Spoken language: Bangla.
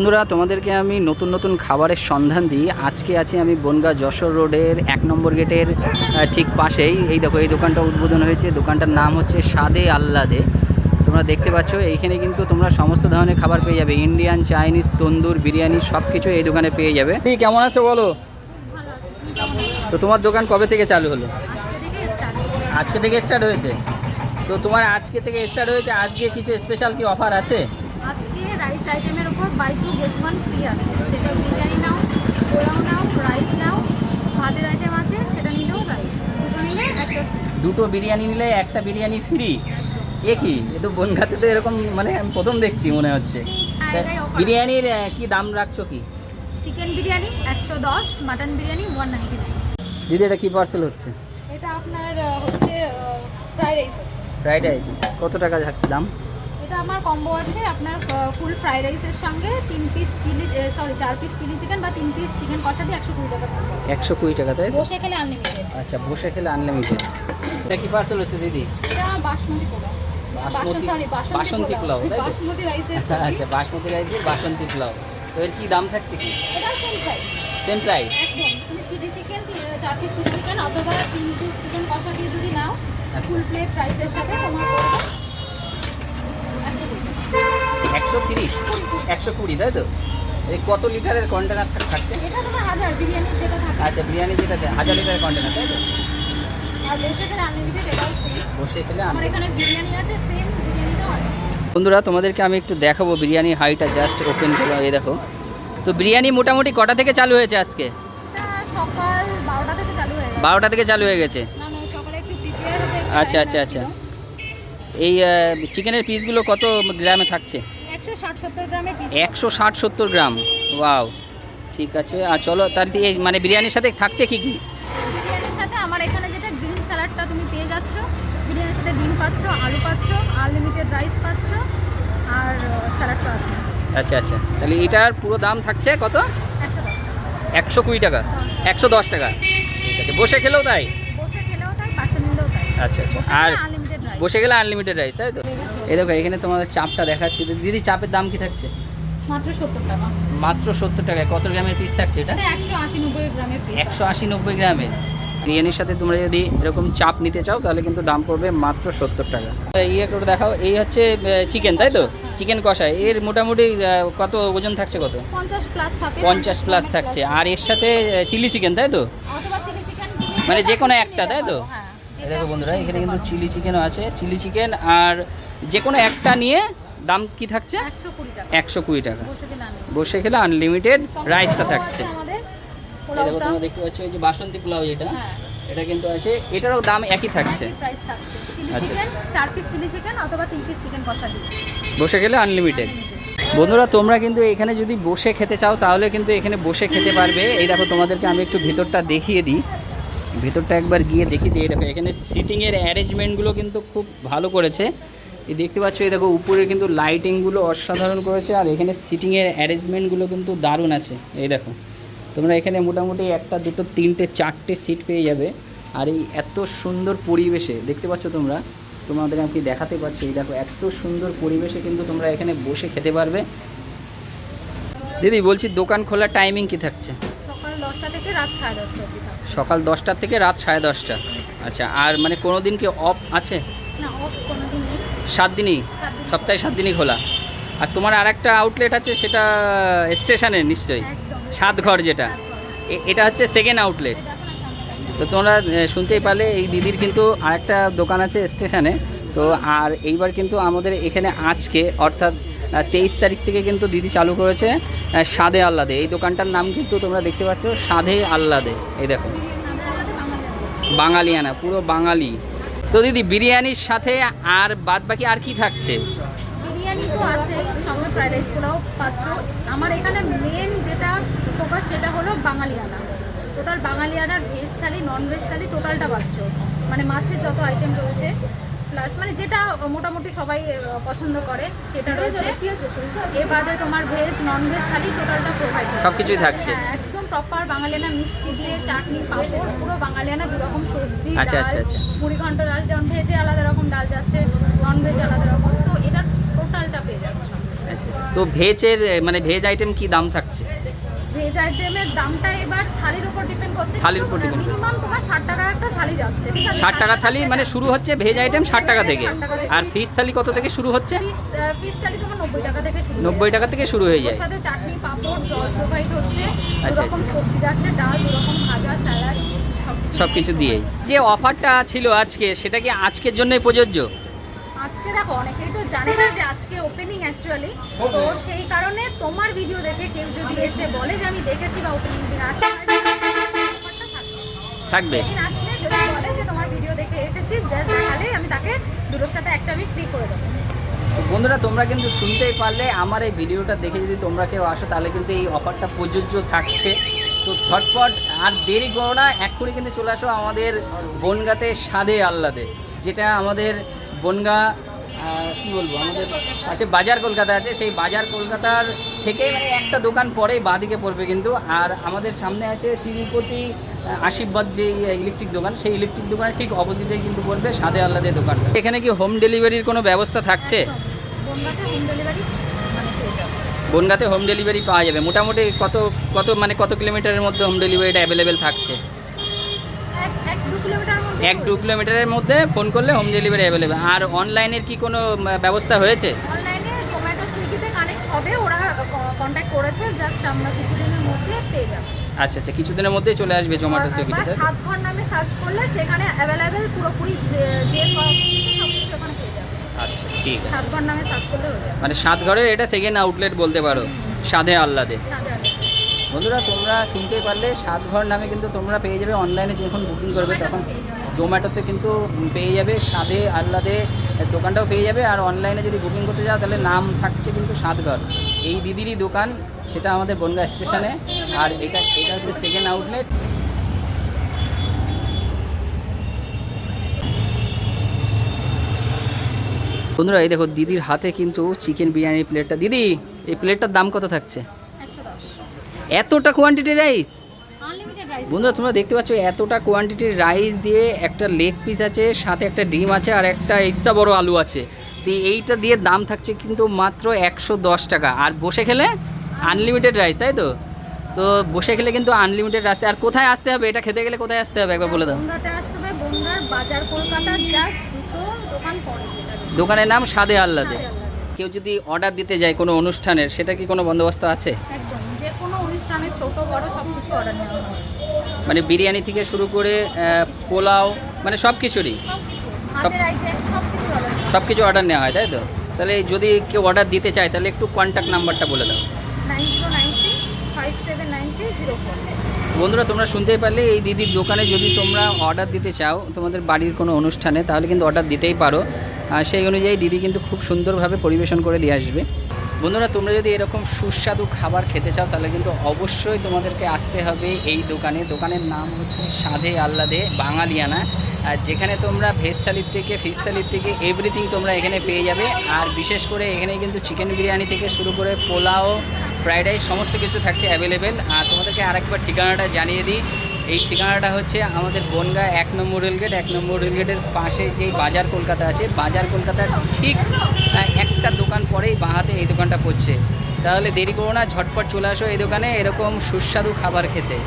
বন্ধুরা, তোমাদেরকে আমি নতুন নতুন খাবারের সন্ধান দিই। আজকে আছি আমি বনগা যশোর রোডের এক নম্বর গেটের ঠিক পাশেই। এই দেখো, এই দোকানটা উদ্বোধন হয়েছে। দোকানটার নাম হচ্ছে সাদে আল্লাদে তোমরা দেখতে পাচ্ছ, এইখানে কিন্তু তোমরা সমস্ত ধরনের খাবার পেয়ে যাবে। ইন্ডিয়ান, চাইনিজ, তন্দুর, বিরিয়ানি সব কিছু এই দোকানে পেয়ে যাবে। তুই কেমন আছো বলো? তো তোমার দোকান কবে থেকে চালু হলো? আজকে থেকে স্টার্ট হয়েছে। তো তোমার আজকে থেকে স্টার্ট হয়েছে। আজকে কিছু স্পেশাল কি অফার আছে? আজকে রাইস আইটেমের উপর buy two get one free আছে। সেটা বিরিয়ানি নাও পোলাও নাও রাইস নাও ভাতের আইটেম আছে সেটা নিলেও গাই দুটো নিলে একটা দুটো বিরিয়ানি নিলে একটা বিরিয়ানি ফ্রি এ কি? এ তো বনগাতে তো এরকম মানে আমি প্রথম দেখছি মনে হচ্ছে। হ্যাঁ, বিরিয়ানির কি দাম রাখছো কি? চিকেন বিরিয়ানি একশো দশ mutton biryani one ninety nine দিদি এটা কি পার্সেল হচ্ছে? এটা আপনার হচ্ছে ফ্রাইড রাইস হচ্ছে। ফ্রাইড রাইস কত টাকা যাচ্ছে দাম? এটা আমার কম্বো আছে আপনার ফুল ফ্রাইড রাইসের সঙ্গে তিন পিস চিলি সরি চার পিস চিলি চিকেন বা তিন পিস চিকেন কষা দিয়ে একশো কুড়ি টাকা একশো কুড়ি টাকা তাই? বসে খেলে আনলিমিটেড আচ্ছা বসে খেলে আনলিমিটেড এটা কি পার্সেল হচ্ছে দিদি? এটা বাসমতি পোলাও। বাসমতি বাসন্তী পোলাও। তাই রাইসের আচ্ছা বাসমতি রাইসের বাসন্তী পোলাও। তো এর কি দাম থাকছে কি? এটা সেম প্রাইস সেম প্রাইস একদম। তুমি চিলি চিকেন চার পিস চিলি চিকেন অথবা তিন পিস চিকেন কষা দিয়ে যদি নাও। ফুল প্লেট প্রাইসের সাথে তোমার একশো তিরিশ একশো কুড়ি তাই তো? এই কত লিটারের কন্টেনার থাকছে? আচ্ছা বিরিয়ানি যেটা হাজার লিটারের কন্টেনার তাই তো? বসে খেলে বন্ধুরা তোমাদেরকে আমি একটু দেখাবো বিরিয়ানির হাইটা জাস্ট ওপেন করে এই দেখো। তো বিরিয়ানি মোটামুটি কটা থেকে চালু হয়েছে আজকে? বারোটা থেকে চালু হয়ে গেছে। আচ্ছা আচ্ছা আচ্ছা। এই চিকেনের পিসগুলো কত গ্রামে থাকছে? একশো ষাট সত্তর গ্রামের একশো ষাট সত্তর গ্রাম। ওয়াও ঠিক আছে। আর চলো তার দিয়ে মানে বিরিয়ানির সাথে থাকছে কি কি? বিরিয়ানির সাথে আমার এখানে যেটা গ্রিন স্যালাডটা তুমি পেয়ে যাচ্ছ বিরিয়ানির সাথে ডিম পাচ্ছ আলু পাচ্ছ আনলিমিটেড রাইস পাচ্ছ আর স্যালাডটা আছে। আচ্ছা আচ্ছা। তাহলে এটার পুরো দাম থাকছে কত? একশো কুড়ি টাকা। একশো দশ টাকা। ঠিক আছে। বসে খেলেও তাই? বসে খেলেও তাই আচ্ছা আচ্ছা। আর আনলিমিটেড বসে গেলে আনলিমিটেড রাইস তাই তো? এই দেখো এখানে তোমাদের চাপটা দেখাচ্ছি। দিদি চাপের দাম কি থাকছে? মাত্র সত্তর টাকা। মাত্র সত্তর টাকায়। কত গ্রামের পিস থাকছে এটা? একশো আশি নব্বই গ্রামের একশো আশি নব্বই গ্রামের। বিরিয়ানির সাথে তোমরা যদি এরকম চাপ নিতে চাও তাহলে কিন্তু দাম পড়বে মাত্র সত্তর টাকা। ইয়ে করে দেখাও এই হচ্ছে চিকেন তাই তো? চিকেন কষায়। এর মোটামুটি কত ওজন থাকছে কত? পঞ্চাশ প্লাস থাকে। পঞ্চাশ প্লাস থাকছে। আর এর সাথে চিলি চিকেন তাই তো? মানে যে কোনো একটা, তাই তো? দেখো বন্ধুরা এখানে কিন্তু চিলি চিকেনও আছে। চিলি চিকেন আর যে কোনো একটা নিয়ে দাম কি থাকছে? একশো কুড়ি টাকা। বসে খেলে আনলিমিটেড রাইসটা থাকছে। দেখো তোমরা দেখতে পাচ্ছ এই যে বাসন্তী পোলাও যেটা হ্যাঁ। এটা কিন্তু আছে এটারও দাম একই থাকছে। আচ্ছা। বসে খেলে আনলিমিটেড বন্ধুরা তোমরা কিন্তু এখানে যদি বসে খেতে চাও তাহলে কিন্তু এখানে বসে খেতে পারবে। এই দেখো তোমাদেরকে আমি একটু ভিতরটা দেখিয়ে দিই। ভিতরটা একবার গিয়ে দেখি এই দেখো এখানে সিটিংয়ের অ্যারেঞ্জমেন্টগুলো কিন্তু খুব ভালো করেছে। এই দেখতে পাচ্ছ, এই দেখো উপরে কিন্তু লাইটিংগুলো অসাধারণ করেছে, আর এখানে সিটিংয়ের অ্যারেঞ্জমেন্টগুলো কিন্তু দারুণ আছে। এই দেখো, তোমরা এখানে মোটামুটি একটা, দুটো, তিনটে, চারটে সিট পেয়ে যাবে। আর এই এত সুন্দর পরিবেশে, দেখতে পাচ্ছ তোমরা? তোমাদের আমি দেখাতে পারছি এই দেখো, এত সুন্দর পরিবেশে কিন্তু তোমরা এখানে বসে খেতে পারবে। দিদি, বলছি দোকান খোলার টাইমিং কি থাকছে? সকাল দশটা থেকে রাত সাড়ে দশটা সকাল দশটার থেকে রাত সাড়ে দশটা। আচ্ছা আর মানে কোনো দিন কি অফ আছে? সাত দিনই? সপ্তাহে সাত দিনই খোলা। আর তোমার আর একটা আউটলেট আছে সেটা স্টেশনে নিশ্চয়ই? সাতঘর যেটা। এ- এটা হচ্ছে সেকেন্ড আউটলেট তো তোমরা শুনতেই পারলে এই দিদির কিন্তু আরেকটা দোকান আছে স্টেশনে। তো আর এইবার কিন্তু আমাদের এখানে আজকে অর্থাৎ তেইশ তারিখ থেকে কিন্তু দিদি চালু করেছে সাদে আহ্লাদে। এই দোকানটার নাম কিন্তু তোমরা দেখতে পাচ্ছ, সাধে আহ্লাদে। এই দেখো। বাঙালিয়ানা, পুরো বাঙালি। তো দিদি, বিরিয়ানির সাথে আর বাদ বাকি আর কি থাকছে? বিরিয়ানি তো আছে সঙ্গে ফ্রাইড রাইসগুলোও পাচ্ছ। আমার এখানে মেন যেটা ফোকাস সেটা হলো বাঙালিয়ানা। Total বাঙালিয়ানার veg thali non veg thali টোটালটা পাচ্ছ। মানে মাছের যত আইটেম রয়েছে প্লাস মানে যেটা মোটামুটি সবাই পছন্দ করে সেটা রয়েছে। এ বাদে তোমার ভেজ নন ভেজ থালি টোটালটা প্রোভাইড সব কিছুই থাকছে। একদম প্রপার বাঙালিয়ানা মিষ্টি দিয়ে চাটনি পাঁপড় পুরো বাঙালিয়ানা দু রকম সবজি আচ্ছা, আচ্ছা, আচ্ছা। মুড়ি ঘন্ট ডাল যেমন ভেজে আলাদা রকম ডাল যাচ্ছে নন ভেজে আলাদা রকম। তো এটা টোটালটা পেয়ে যাচ্ছে তো ভেজের মানে ভেজ আইটেম কি দাম থাকছে? ভেজ আইটেমের দামটা এবার থালির উপর ডিপেন্ড করছে থালির উপর depend মিনিমাম তোমার ষাট টাকা একটা থালি যাচ্ছে ঠিক আছে? ষাট টাকা থালি মানে শুরু হচ্ছে ভেজ আইটেম ষাট টাকা থেকে। 60 টাকা থেকে। আর ফিশ থালি কত থেকে শুরু হচ্ছে? থালি তোমার টাকা থেকে শুরু হয়ে যায়। টাকা থেকে শুরু হয়ে যায়। সাথে চাটনি পাঁপড় জল প্রোভাইড হচ্ছে। আচ্ছা, সবজি যাচ্ছে ডাল দু ভাজা স্যালাড সব কিছু দিয়েই। যে অফারটা ছিল আজকে সেটা কি আজকের জন্যই প্রযোজ্য? আজকে দেখো অনেকেই তো জানে না যে আজকে ওপেনিং অ্যাকচুয়ালি তো সেই কারণে তোমার ভিডিও দেখে কেউ যদি এসে বলে যে আমি দেখেছি বা ওপেনিং দিন আসতে থাকবে। আসলে যদি বলে যে তোমার ভিডিও দেখে এসেছি জাস্ট দেখালে আমি তাকে দুটোর সাথে একটা আমি ফ্রি করে দেবো। বন্ধুরা তোমরা কিন্তু শুনতেই পারলে আমার এই ভিডিওটা দেখে যদি তোমরা কেউ আসো তাহলে কিন্তু এই অফারটা প্রযোজ্য থাকছে। তো ঝটপট আর দেরি করো না এক্ষুনি কিন্তু চলে আসো আমাদের বনগাতে স্বাদে আহ্লাদে যেটা আমাদের বনগা কী বলব আমাদের পাশে বাজার কলকাতা আছে সেই বাজার কলকাতার থেকে মানে একটা দোকান পরেই বাঁদিকে পড়বে কিন্তু। আর আমাদের সামনে আছে তিরুপতি আশীর্বাদ যে ইলেকট্রিক দোকান সেই ইলেকট্রিক দোকানের ঠিক অপোজিটে কিন্তু পড়বে সাদে আল্লাদের দোকানটা। এখানে কি হোম ডেলিভারির কোনো ব্যবস্থা থাকছে? বনগাঁতে হোম ডেলিভারি মানে ডেলিভারি পাওয়া যাবে। মোটামুটি কত কত মানে কত কিলোমিটারের মধ্যে হোম ডেলিভারিটা অ্যাভেলেবেল থাকছে? এক দু কিলোমিটার এক দু কিলোমিটারের মধ্যে ফোন করলে হোম ডেলিভারি অ্যাভেলেবেল। আর অনলাইনের কি কোনো ব্যবস্থা হয়েছে? অনলাইনে জোম্যাটো সুইগিতে কানেক্ট হবে ওরা কন্ট্যাক্ট করেছে জাস্ট আমরা কিছুদিনের মধ্যে পেয়ে যাব। আচ্ছা আচ্ছা কিছুদিনের মধ্যেই চলে আসবে জোম্যাটো সুইগিতে সাত ঘর নামে সার্চ করলে সেখানে অ্যাভেলেবেল পুরোপুরি যে- আচ্ছা ঠিক আছে। নামে সার্চ করলে হয়ে যাবে। মানে সাত ঘরের এটা সেকেন্ড আউটলেট বলতে পারো সাধে আহ্লাদে। বন্ধুরা তোমরা শুনতে পারলে সাত ঘর নামে কিন্তু তোমরা পেয়ে যাবে অনলাইনে যখন বুকিং করবে তখন। জোম্যাটোতে কিন্তু পেয়ে যাবে স্বাদে আহ্লাদে দোকানটাও পেয়ে যাবে। আর অনলাইনে যদি বুকিং করতে যাও তাহলে নাম থাকছে কিন্তু সাতঘর এই দিদিরই দোকান সেটা আমাদের বনগা স্টেশনে। আর এটা এটা হচ্ছে সেকেন্ড আউটলেট বন্ধুরা এই দেখো দিদির হাতে কিন্তু চিকেন বিরিয়ানির প্লেটটা দিদি এই প্লেটটার দাম কত থাকছে? এতটা কোয়ান্টিটি রাইস বন্ধুরা তোমরা দেখতে পাচ্ছ এতটা কোয়ান্টিটির রাইস দিয়ে একটা লেগ পিস আছে সাথে একটা ডিম আছে আর একটা ইচ্ছা বড় আলু আছে। তো এইটা দিয়ে দাম থাকছে কিন্তু মাত্র একশো দশ টাকা। আর বসে খেলে আনলিমিটেড রাইস তাই তো? তো বসে খেলে কিন্তু আনলিমিটেড রাস্তা আর কোথায় আসতে হবে? এটা খেতে গেলে কোথায় আসতে হবে? একবার বলে দাও। বনগাঁতে আসতে হবে বনগাঁর বাজার কলকাতার জাস্ট দুটো দোকান দোকানের নাম সাদে আলাদা। কেউ যদি অর্ডার দিতে যায় কোনো অনুষ্ঠানের সেটা কি কোনো বন্দোবস্ত আছে? একদম যে কোনো অনুষ্ঠানে ছোট বড় সব কিছু অর্ডার নেওয়া হয়। মানে বিরিয়ানি থেকে শুরু করে পোলাও মানে সব কিছুরই। সব কিছু অর্ডার নেওয়া হয়। তাই তো? তাহলে যদি কেউ অর্ডার দিতে চায় তাহলে একটু কন্ট্যাক্ট নাম্বারটা বলে দাও। বন্ধুরা তোমরা শুনতেই পারলে এই দিদির দোকানে যদি তোমরা অর্ডার দিতে চাও তোমাদের বাড়ির কোনো অনুষ্ঠানে তাহলে কিন্তু অর্ডার দিতেই পারো। আর সেই অনুযায়ী দিদি কিন্তু খুব সুন্দরভাবে পরিবেশন করে দিয়ে আসবে। বন্ধুরা, তোমরা যদি এরকম সুস্বাদু খাবার খেতে চাও, তাহলে কিন্তু অবশ্যই তোমাদেরকে আসতে হবে এই দোকানে। দোকানের নাম হচ্ছে সাধে আহ্লাদে বাঙালিয়ানা। আর যেখানে তোমরা ভেজ থালির থেকে, ফিশ থালির থেকে এভরিথিং তোমরা এখানে পেয়ে যাবে। আর বিশেষ করে এখানে কিন্তু চিকেন বিরিয়ানি থেকে শুরু করে পোলাও ফ্রাইড রাইস সমস্ত কিছু থাকছে অ্যাভেলেবেল আর তোমাদেরকে আরেকবার ঠিকানাটা জানিয়ে দিই। এই ঠিকানাটা হচ্ছে আমাদের বনগা এক নম্বর রেলগেট এক নম্বর রেলগেটের পাশে যে বাজার কলকাতা আছে, বাজার কলকাতার ঠিক একটা দোকান পরেই বাঁহাতে এই দোকানটা পড়ছে। তাহলে দেরি করো না, ঝটপট চলে আসো এই দোকানে, এরকম সুস্বাদু খাবার খেতে।